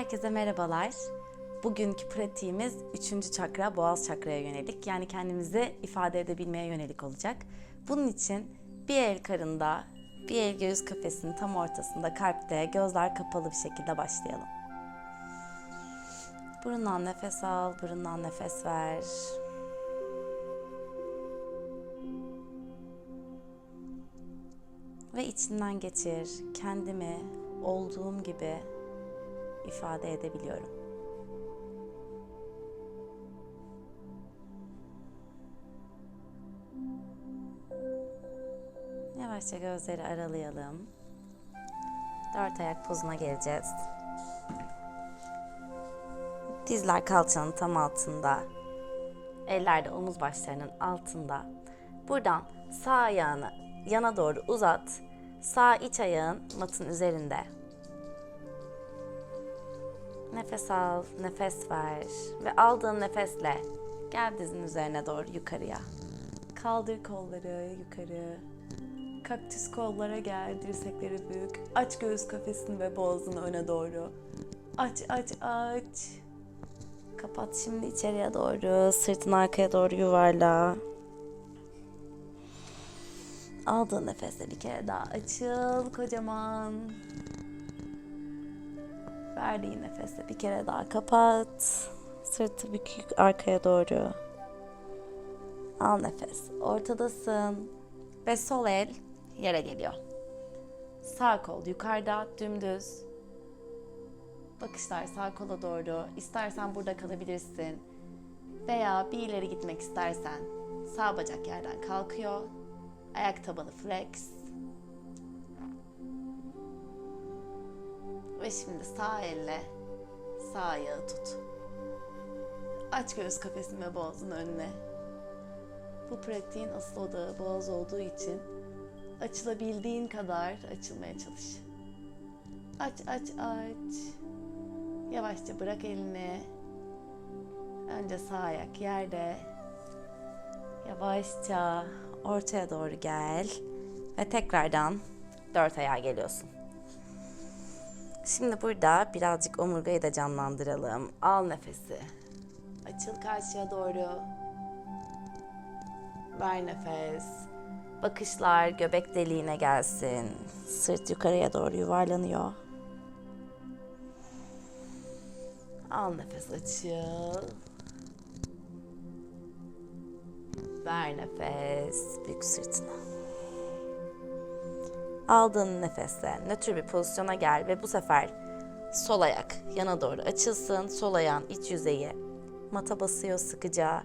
Herkese merhabalar. Bugünkü pratiğimiz 3. çakra, boğaz çakraya yönelik. Yani kendimizi ifade edebilmeye yönelik olacak. Bunun için bir el karında, bir el göğüs kafesinin tam ortasında kalpte, gözler kapalı bir şekilde başlayalım. Burundan nefes al, burundan nefes ver. Ve içinden geçir. Kendimi olduğum gibi ifade edebiliyorum. Yavaşça gözleri aralayalım. Dört ayak pozuna geleceğiz. Dizler kalçanın tam altında. Eller de omuz başlarının altında. Buradan sağ ayağını yana doğru uzat. Sağ iç ayağın matın üzerinde. Nefes al, nefes ver ve aldığın nefesle gel dizin üzerine doğru yukarıya. Kaldır kolları yukarı. Kaktüs kollara gel, dirsekleri büyük. Aç göğüs kafesini ve boğazını öne doğru. Aç, aç, aç. Kapat şimdi içeriye doğru. Sırtını arkaya doğru yuvarla. Aldığın nefesle bir kere daha açıl kocaman. Verdiğin nefesle bir kere daha kapat. Sırtı bükük arkaya doğru. Al nefes. Ortadasın. Ve sol el yere geliyor. Sağ kol yukarıda dümdüz. Bakışlar sağ kola doğru. İstersen burada kalabilirsin. Veya bir ileri gitmek istersen sağ bacak yerden kalkıyor. Ayak tabanı flex. Şimdi sağ elle sağ ayağı tut. Aç göğüs kafesini ve boğazın önüne. Bu pratiğin asıl odağı boğaz olduğu için açılabildiğin kadar açılmaya çalış. Aç aç aç. Yavaşça bırak elini. Önce sağ ayak yerde. Yavaşça ortaya doğru gel. Ve tekrardan dört ayağa geliyorsun. Şimdi burada birazcık omurgayı da canlandıralım. Al nefesi. Açıl karşıya doğru. Ver nefes. Bakışlar göbek deliğine gelsin. Sırt yukarıya doğru yuvarlanıyor. Al nefes açıl. Ver nefes. Bük sırtına. Aldığın nefesle nötr bir pozisyona gel ve bu sefer sol ayak yana doğru açılsın. Sol ayağın iç yüzeyi mata basıyor sıkıca.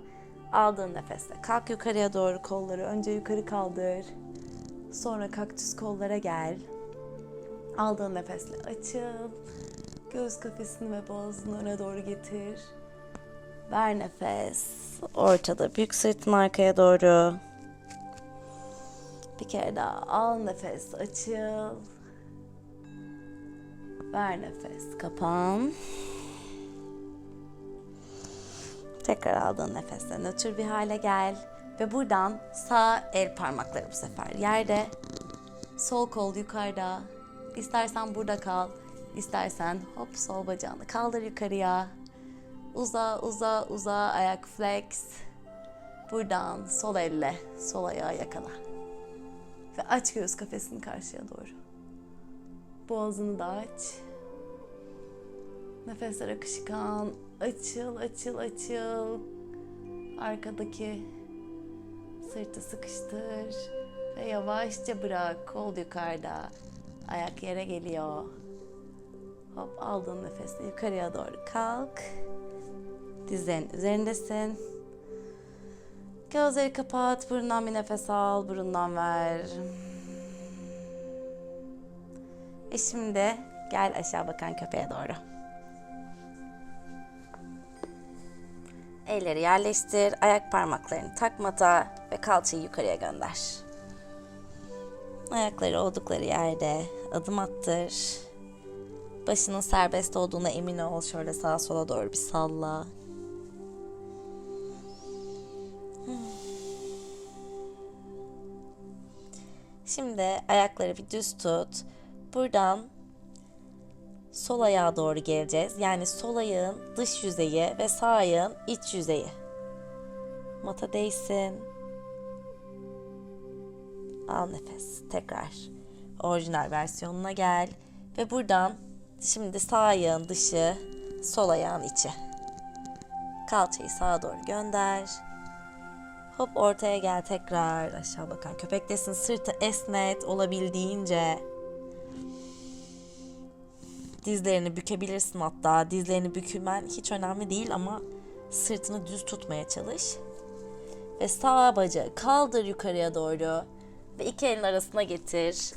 Aldığın nefesle kalk yukarıya doğru kolları önce yukarı kaldır. Sonra kaktüs kollara gel. Aldığın nefesle açıl. Göğüs kafesini ve boğazını öne doğru getir. Ver nefes. Ortada büyük sırtın arkaya doğru. Bir kere daha al nefes, açıl. Ver nefes, kapan. Tekrar aldığın nefesle nötr bir hale gel. Ve buradan sağ el parmakları bu sefer yerde. Sol kol yukarıda. İstersen burada kal. İstersen hop sol bacağını kaldır yukarıya. Uza uza uza ayak flex. Buradan sol elle sol ayağı yakala. Ve aç göğüs kafesini karşıya doğru. Boğazını da aç. Nefesler akışkan. Açıl, açıl, açıl. Arkadaki sırtı sıkıştır. Ve yavaşça bırak. Kol yukarıda. Ayak yere geliyor. Hop aldığın nefesle yukarıya doğru kalk. Dizlerin üzerindesin. Gözleri kapat. Burundan bir nefes al. Burundan ver. E şimdi gel aşağı bakan köpeğe doğru. Elleri yerleştir. Ayak parmaklarını takmata ve kalçayı yukarıya gönder. Ayakları oldukları yerde adım attır. Başının serbest olduğuna emin ol. Şöyle sağa sola doğru bir salla. Şimdi ayakları bir düz tut. Buradan sol ayağa doğru geleceğiz. Yani sol ayağın dış yüzeyi ve sağ ayağın iç yüzeyi. Mata değsin. Al nefes. Tekrar orijinal versiyonuna gel. Ve buradan şimdi sağ ayağın dışı, sol ayağın içi. Kalçayı sağa doğru gönder. Hop ortaya gel tekrar aşağı bakan köpektesin. Sırtı esnet olabildiğince. Dizlerini bükebilirsin hatta. Dizlerini bükülmen hiç önemli değil ama sırtını düz tutmaya çalış. Ve sağ bacağı kaldır yukarıya doğru. Ve iki elin arasına getir.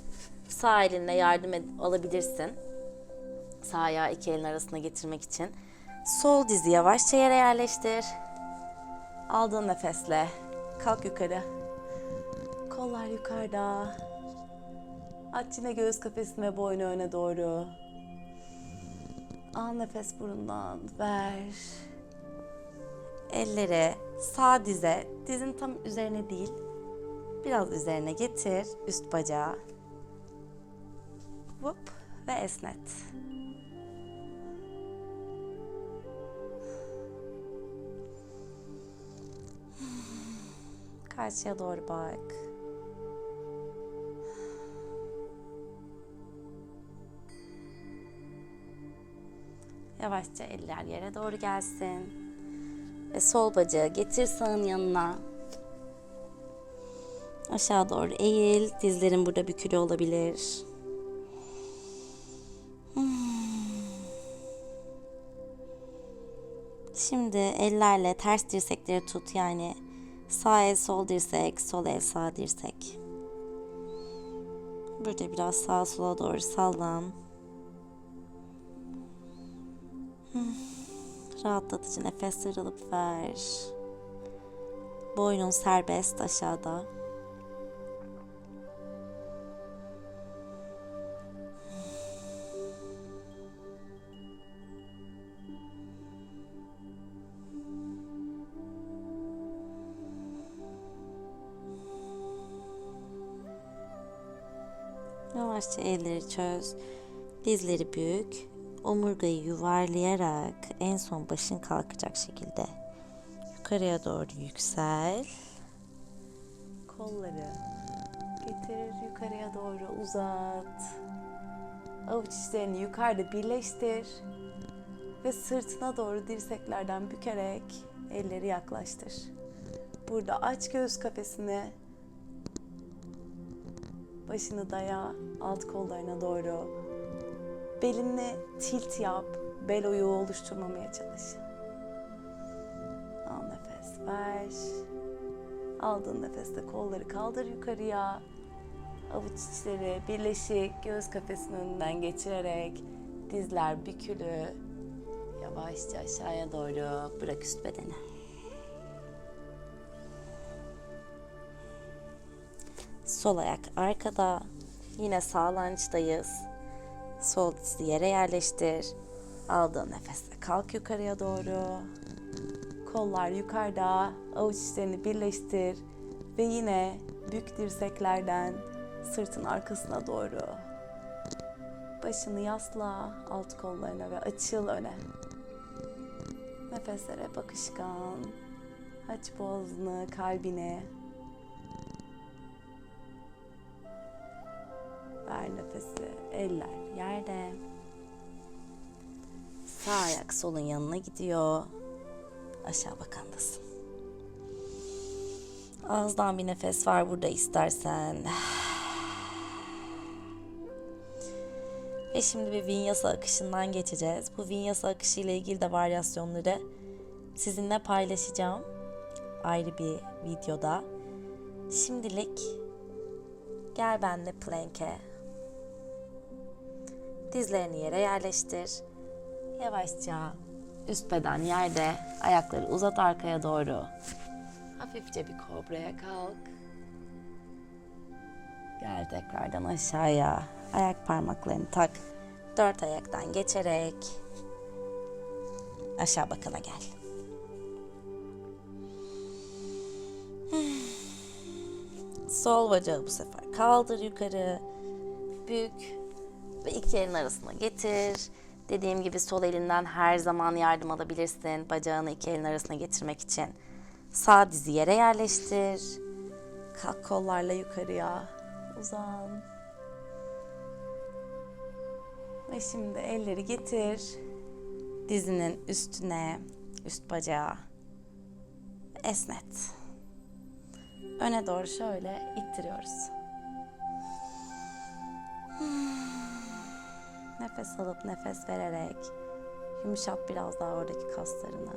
Sağ elinle yardım alabilirsin. Sağ ayağı iki elin arasına getirmek için. Sol dizi yavaşça yere yerleştir. Aldığın nefesle kalk yukarı. Kollar yukarıda. Aç yine göğüs kafesini ve boynu öne doğru. Al nefes burundan ver. Elleri sağ dize, dizin tam üzerine değil, biraz üzerine getir üst bacağı. Vup ve esnet. Karşıya doğru bak. Yavaşça eller yere doğru gelsin. Ve sol bacağı getir sağın yanına. Aşağı doğru eğil. Dizlerin burada bükülü olabilir. Hmm. Şimdi ellerle ters dirsekleri tut yani sağ el sol dirsek, sol el sağ dirsek. Burada biraz sağa sola doğru sallan. Hmm. Rahatlatıcı nefesler alıp ver. Boynun serbest aşağıda. Yavaşça elleri çöz. Dizleri bük. Omurgayı yuvarlayarak en son başın kalkacak şekilde yukarıya doğru yüksel. Kolları getir yukarıya doğru uzat. Avuç içlerini yukarıda birleştir. Ve sırtına doğru dirseklerden bükerek elleri yaklaştır. Burada aç göğüs kafesini. Başını daya alt kollarına doğru. Belini tilt yap. Bel oyuğu oluşturmamaya çalış. Al nefes ver. Aldığın nefeste kolları kaldır yukarıya. Avuç içleri birleşik göğüs kafesinin önünden geçirerek dizler bükülü. Yavaşça aşağıya doğru bırak üst bedeni. Sol ayak arkada. Yine sağlançtayız. Sol dizi yere yerleştir. Aldığın nefesle kalk yukarıya doğru. Kollar yukarıda. Avuç içlerini birleştir. Ve yine bük dirseklerden sırtın arkasına doğru. Başını yasla alt kollarına ve açıl öne. Nefeslere bakışkan. Aç boğazını, kalbine. Ver nefesi. Eller yerde. Sağ ayak solun yanına gidiyor. Aşağı bakandasın. Ağızdan bir nefes var burada istersen. Ve şimdi bir vinyasa akışından geçeceğiz. Bu vinyasa akışı ile ilgili de varyasyonları sizinle paylaşacağım. Ayrı bir videoda. Şimdilik gel benle plank'e. Dizlerini yere yerleştir. Yavaşça üst beden yerde, ayakları uzat arkaya doğru. Hafifçe bir kobraya kalk. Gel tekrardan aşağıya. Ayak parmaklarını tak. Dört ayaktan geçerek aşağı bakana gel. Sol bacağı bu sefer kaldır yukarı. Bük ve iki elin arasına getir. Dediğim gibi sol elinden her zaman yardım alabilirsin. Bacağını iki elin arasına getirmek için. Sağ dizi yere yerleştir. Kalk kollarla yukarıya. Uzan. Ve şimdi elleri getir. Dizinin üstüne, üst bacağı. Esnet. Öne doğru şöyle ittiriyoruz. Nefes alıp nefes vererek yumuşat biraz daha oradaki kaslarını.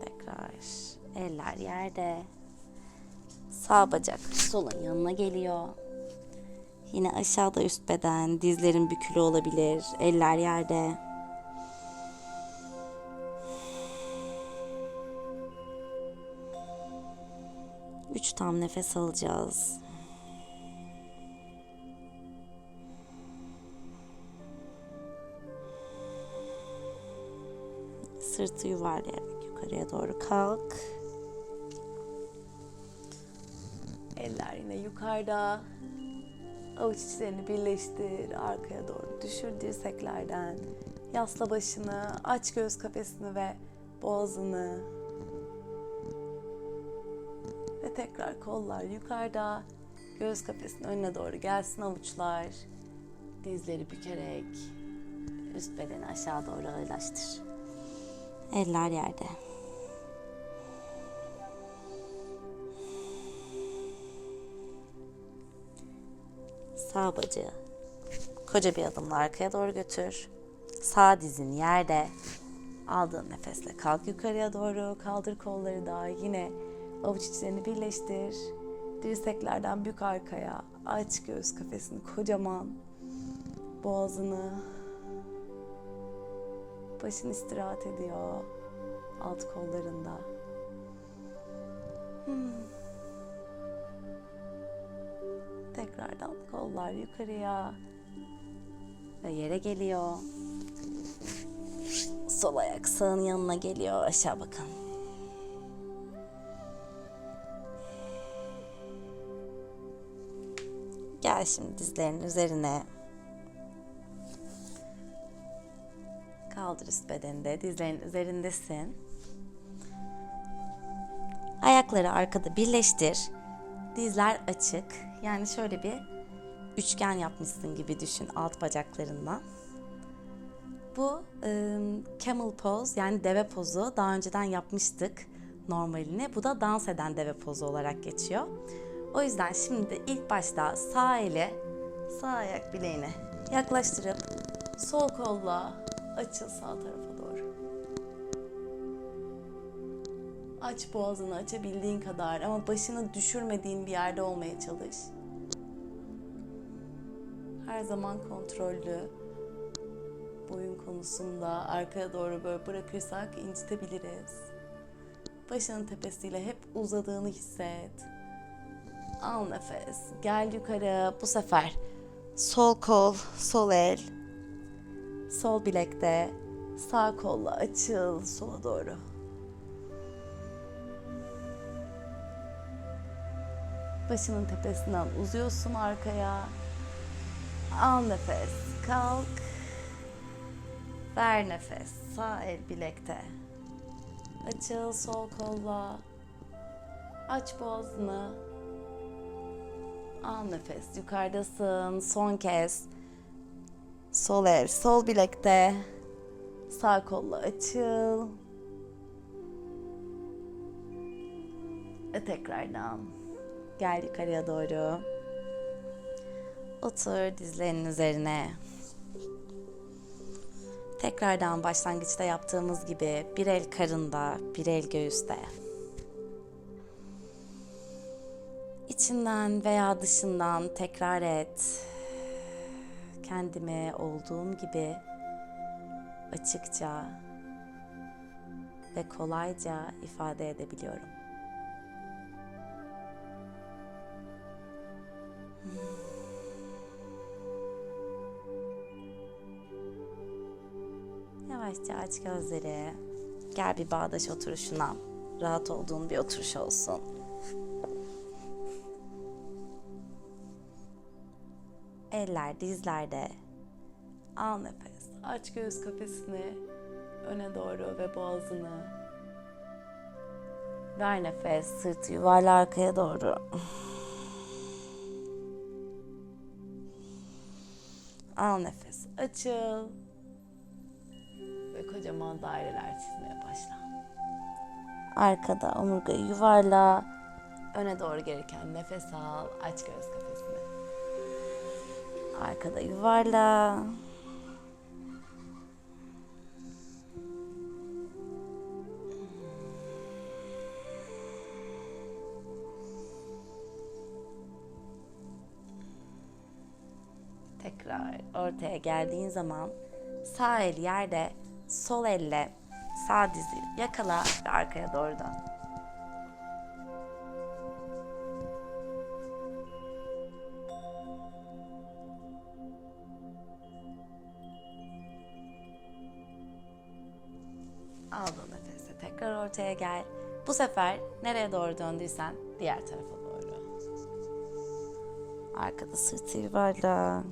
Tekrar eller yerde. Sağ bacak solun yanına geliyor. Yine aşağıda üst beden, dizlerin bükülü olabilir, eller yerde. Üç tam nefes alacağız. Sırtı yuvarlayarak yukarıya doğru kalk. Eller yine yukarıda. Avuç içlerini birleştir. Arkaya doğru düşür dirseklerden. Yasla başını, aç göz kafesini ve boğazını. Ve tekrar kollar yukarıda. Göğüs kafesinin önüne doğru gelsin avuçlar. Dizleri bükerek üst bedeni aşağı doğru ağırlaştır. Eller yerde. Sağ bacağı koca bir adımla arkaya doğru götür. Sağ dizin yerde. Aldığın nefesle kalk yukarıya doğru. Kaldır kolları da yine avuç içlerini birleştir. Dirseklerden bük arkaya. Aç göğüs kafesini kocaman. Boğazını. Başın istirahat ediyor. Alt kollarında. Hmm. Tekrardan kollar yukarıya ve yere geliyor. Sol ayak sağın yanına geliyor. Aşağı bakın. Gel şimdi dizlerin üzerine. Kaldır üst bedeninde. Dizlerin üzerindesin. Ayakları arkada birleştir. Dizler açık. Yani şöyle bir üçgen yapmışsın gibi düşün alt bacaklarından. Bu e, camel pose yani deve pozu daha önceden yapmıştık normalini. Bu da dans eden deve pozu olarak geçiyor. O yüzden şimdi ilk başta sağ eli sağ ayak bileğini yaklaştırıp sol kolla açıl sağ tarafa doğru. Aç boğazını açabildiğin kadar ama başını düşürmediğin bir yerde olmaya çalış. Her zaman kontrollü. Boyun konusunda arkaya doğru böyle bırakırsak incitebiliriz. Başının tepesiyle hep uzadığını hisset. Al nefes. Gel yukarı. Bu sefer sol kol, sol el, sol bilekte, sağ kolla açıl sola doğru. Başının tepesinden uzuyorsun arkaya. Al nefes. Kalk. Ver nefes. Sağ el bilekte. Açıl sol kolla. Aç boğazını. Al nefes. Yukarıdasın. Son kez. Sol el, sol bilekte. Sağ kolla açıl. Ve tekrardan. Gel yukarıya doğru. Otur dizlerinin üzerine. Tekrardan başlangıçta yaptığımız gibi bir el karında, bir el göğüste. İçinden veya dışından tekrar et. Kendimi olduğum gibi açıkça ve kolayca ifade edebiliyorum. Yavaşça aç gözleri. Gel bir bağdaş oturuşuna. Rahat olduğun bir oturuş olsun. Eller dizlerde. Al nefes. Aç göğüs kafesini öne doğru ve boğazını. Ver nefes. Sırtı yuvarla arkaya doğru. Al nefes. Açıl. Ve kocaman daireler çizmeye başla. Arkada omurgayı yuvarla. Öne doğru gelirken nefes al. Aç göğüs kafesini. Arkada yuvarla. Tekrar ortaya geldiğin zaman sağ el yerde, sol elle sağ dizi yakala ve arkaya doğru dön. Aldın nefesi. Tekrar ortaya gel. Bu sefer nereye doğru döndüysen diğer tarafa doğru. Arkada sırtı yuvarla.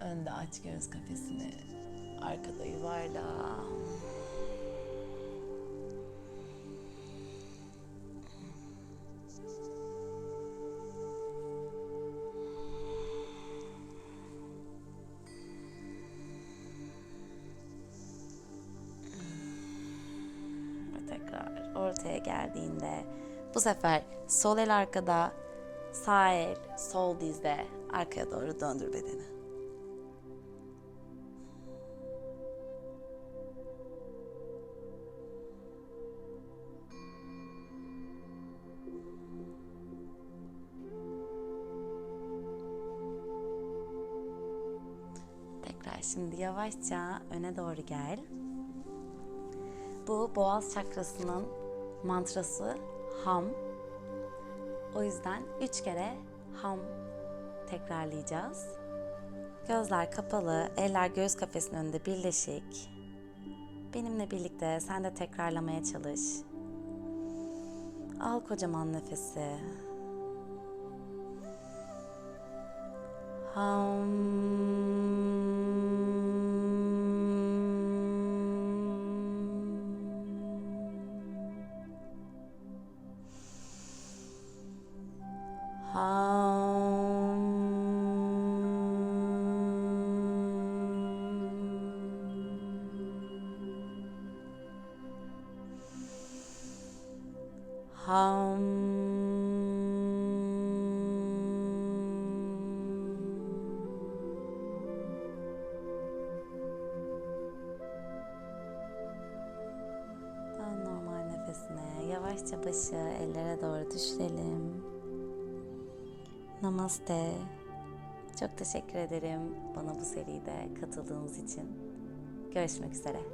Önde aç göğüs kafesini. Arkada yuvarla. Tekrar ortaya geldiğinde bu sefer sol el arkada, sağ el sol dizde arkaya doğru döndür bedeni. Tekrar şimdi yavaşça öne doğru gel. Bu boğaz çakrasının mantrası ham. O yüzden üç kere ham tekrarlayacağız. Gözler kapalı, eller göğüs kafesinin önünde birleşik. Benimle birlikte sen de tekrarlamaya çalış. Al kocaman nefesi. Dön normal nefesine. Yavaşça başı ellere doğru düşürelim. Namaste. Çok teşekkür ederim bana bu seride katıldığınız için. Görüşmek üzere.